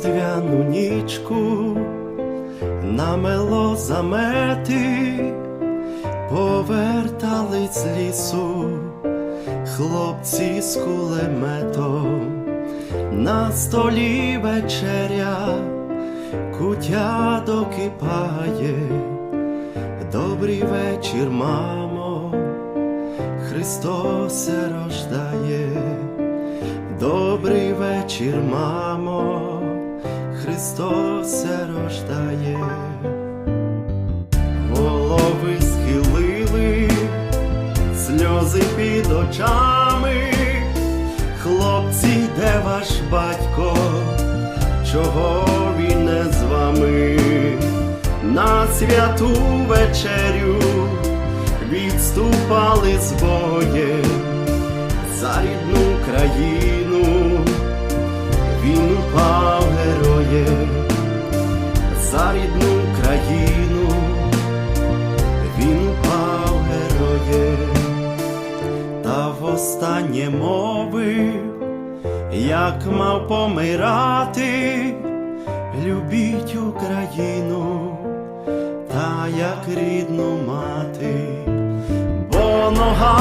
різдвяну нічку намело замети, повертались з лісу хлопці з кулеметом, на столі вечеря, кутя докипає, добрий вечір, мамо, Христос рождає. Добрий вечір, мамо, Христос рождає. Голови схилили, сльози під очами. Хлопці, де ваш батько? Чого він не з вами? На святу вечерю відступали з боєм за рідну країну, та мови, як мав помирати, любіть Україну, та як рідну мати бо нога